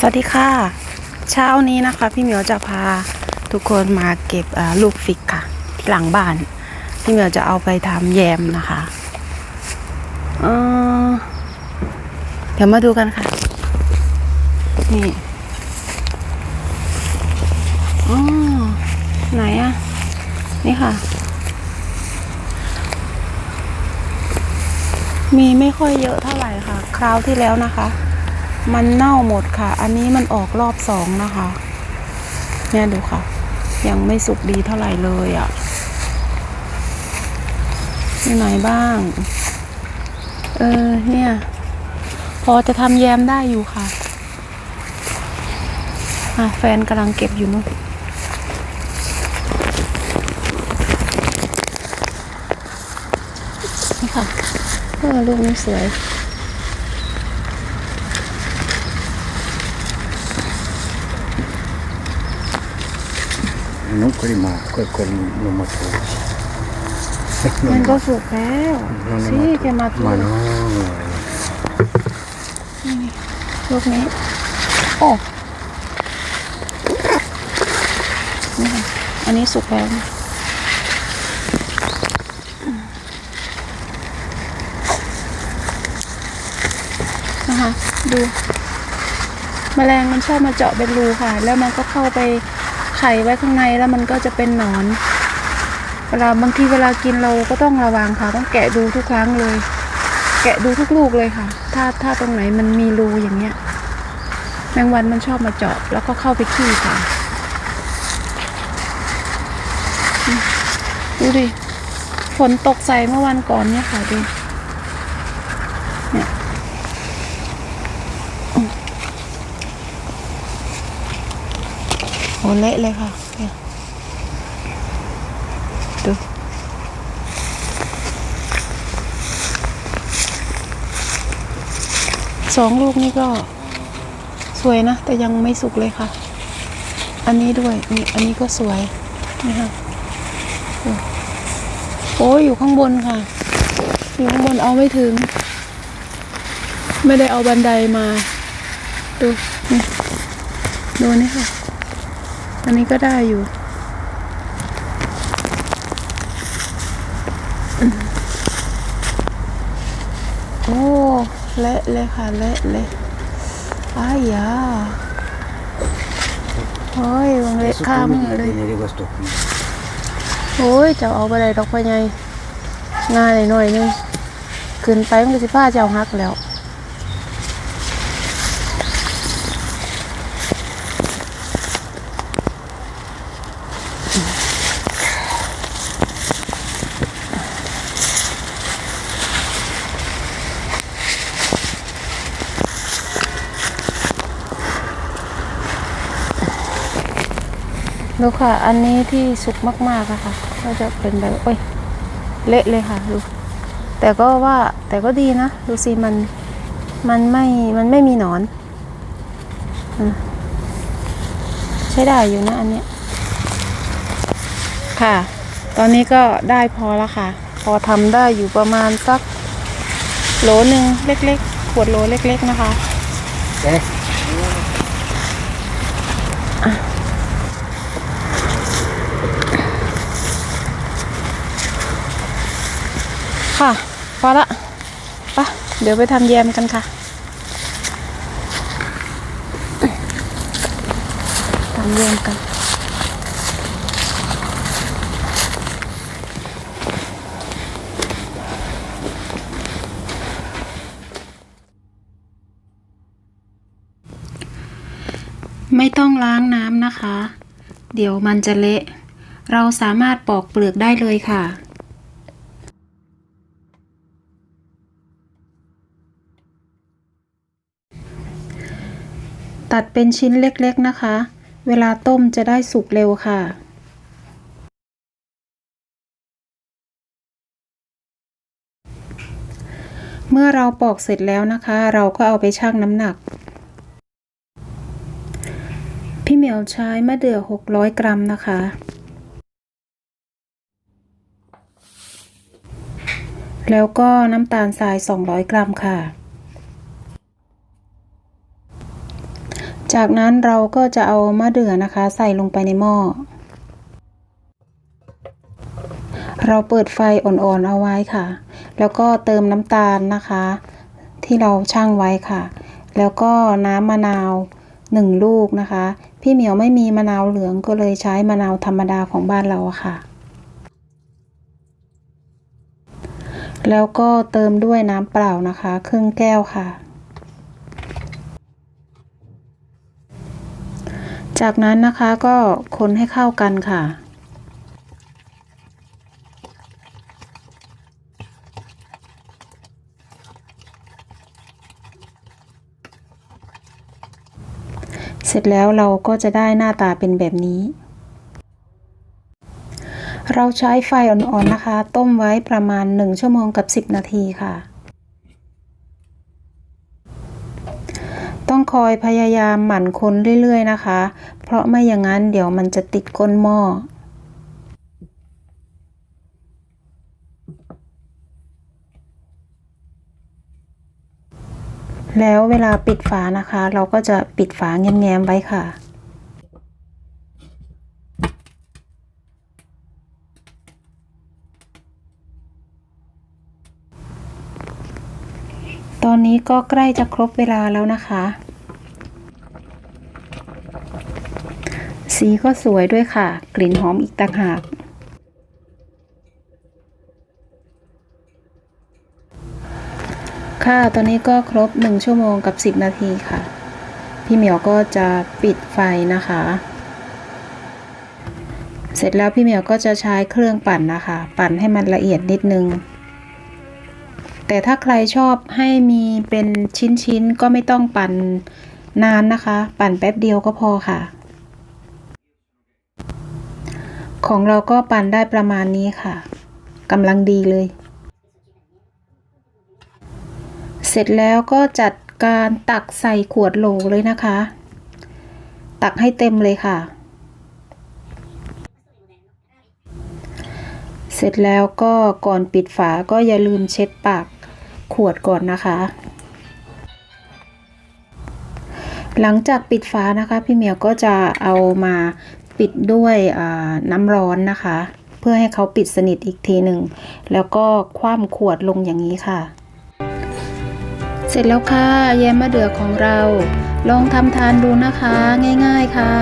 สวัสดีค่ะ เช้านี้นะคะ พี่เหมียวจะพาทุกคนมาเก็บลูกฟิกค่ะ ที่หลังบ้าน พี่เหมียวจะเอาไปทำแยมนะคะเเดี๋ยวมาดูกันค่ะ นี่อ๋อไหนอะนี่ค่ะ มีไม่ค่อยเยอะเท่าไหร่ค่ะ คราวที่แล้วนะคะ มันเน่าหมดค่ะ อันนี้มันออกรอบสองนะคะ เนี่ยดูค่ะ ยังไม่สุกดีเท่าไหร่เลยอะ่ะมีไหนบ้าง เออ เนี่ย พอจะทำแยมได้อยู่ค่ะ อะ แฟนกำลังเก็บอยู่นู่นนี่ค่ะเออลูกนี้สวย Non quelli ma que- quelli non maturi. มันก็สุกแล้วสิแกมาถู Ma no, ลูกนี้ โอ้นี่ค่ะอันนี้สุกแล้วนะนะคะดูแมลงมันชอบมาเจาะเป็นรูค่ะ แล้วมันก็เข้าไป ไข่ไว้ข้างในแล้วมันก็จะเป็นหนอน เวลาบางทีเวลากินเราก็ต้องระวังค่ะ ต้องแกะดูทุกครั้งเลย แกะดูทุกลูกเลยค่ะ ถ้าถ้าตรงไหนมันมีรูอย่างเงี้ยแมงวันมันชอบมาเจาะแล้วก็เข้าไปขี้ค่ะ ดูดิฝนตกใส่เมื่อวันก่อนเนี่ยค่ะดู เนี่ยอืม โหเละเลยค่ะดูสองลูกนี่ก็สวยนะ แต่ยังไม่สุกเลยค่ะ อันนี้ด้วยนี่อันนี้ก็สวยนี่ค่ะโอ้ยอยู่ข้างบนค่ะ อยู่ข้างบนเอาไม่ถึง ไม่ได้เอาบันไดมา ดูนี่ดูนี่ค่ะ อันนี้ก็ได้อยู่อืมโอ้เละเลยค่ะเละเลยอ้ายยาโอ้ยวังเละข้ามอเลย tenere questo qui. โอ้ยเจ้าเอาไปได้ดอกพ่อใหญ่ง่ายหน่อยนึงขึ้นไปมันก็สิผ้าเจ้าฮักแล้ว ดูค่ะ อันนี้ที่สุกมากๆอะค่ะ ก็จะเป็นแบบโอ้ยเละเลยค่ะดูแต่ก็ว่าแต่ก็ดีนะ ดูสิมันมันไม่มันไม่มีหนอนอใช้ได้อยู่นะอันเนี้ยค่ะ ตอนนี้ก็ได้พอแล้วค่ะ พอทำได้อยู่ประมาณสักโหลหนึ่งเล็กๆ ขวดโหลเล็ก ๆ นะคะ Eh? ค่ะ พอละปะเดี๋ยวไปทำแยมกันค่ะทำแยมกัน ไม่ต้องล้างน้ำนะคะ เดี๋ยวมันจะเละ เราสามารถปอกเปลือกได้เลยค่ะ ตัดเป็นชิ้นเล็กๆนะคะ เวลาต้มจะได้สุกเร็วค่ะ เมื่อเราปอกเสร็จแล้วนะคะ เราก็เอาไปชั่งน้ำหนัก พี่เหมียวใช้มะเดื่อ 600 กรัมนะคะ แล้วก็น้ำตาลทราย 200 กรัมค่ะ จากนั้นเราก็จะเอามะเดื่อนะคะ ใส่ลงไปในหม้อ เราเปิดไฟอ่อนๆเอาไว้ค่ะ แล้วก็เติมน้ำตาลนะคะ ที่เราชั่งไว้ค่ะ แล้วก็น้ำมะนาวหนึ่งลูกนะคะ พี่เหมียวไม่มีมะนาวเหลืองก็เลยใช้มะนาวธรรมดาของบ้านเราค่ะ แล้วก็เติมด้วยน้ำเปล่านะคะ ครึ่งแก้วค่ะ จากนั้นนะคะก็คนให้เข้ากันค่ะ เสร็จแล้วเราก็จะได้หน้าตาเป็นแบบนี้ เราใช้ไฟอ่อนๆนะคะ ต้มไว้ประมาณ 1 ชั่วโมงกับ 10 นาทีค่ะ ต้อง คอยพยายามหมั่นคนเรื่อยๆนะคะ เพราะไม่อย่างนั้นเดี๋ยวมันจะติดก้นหม้อแล้วเวลาปิดฝานะคะ เราก็จะปิดฝาแง้มๆไว้ค่ะ ตอนนี้ก็ใกล้จะครบเวลาแล้วนะคะ สีก็สวยด้วยค่ะ กลิ่นหอมอีกต่างหากค่ะ ตอนนี้ก็ครบ 1 ชั่วโมงกับ 10 นาทีค่ะ พี่เหมียวก็จะปิดไฟนะคะ เสร็จแล้วพี่เหมียวก็จะใช้เครื่องปั่นนะคะ ปั่นให้มันละเอียดนิดนึง แต่ถ้าใครชอบให้มีเป็นชิ้นๆ ก็ไม่ต้องปั่นนานนะคะ ปั่นแป๊บเดียวก็พอค่ะ ของเราก็ปั่นได้ประมาณนี้ค่ะกำลังดีเลย เสร็จแล้วก็จัดการตักใส่ขวดโหลเลยนะคะ ตักให้เต็มเลยค่ะ เสร็จแล้วก็ก่อนปิดฝาก็อย่าลืมเช็ดปากขวดก่อนนะคะ หลังจากปิดฝานะคะ พี่เหมียวก็จะเอามา ปิดด้วยน้ำร้อนนะคะ เพื่อให้เขาปิดสนิทอีกทีหนึ่ง แล้วก็คว่ำขวดลงอย่างนี้ค่ะ เสร็จแล้วค่ะ แยมมะเดื่อของเรา ลองทำทานดูนะคะ ง่าย ๆค่ะ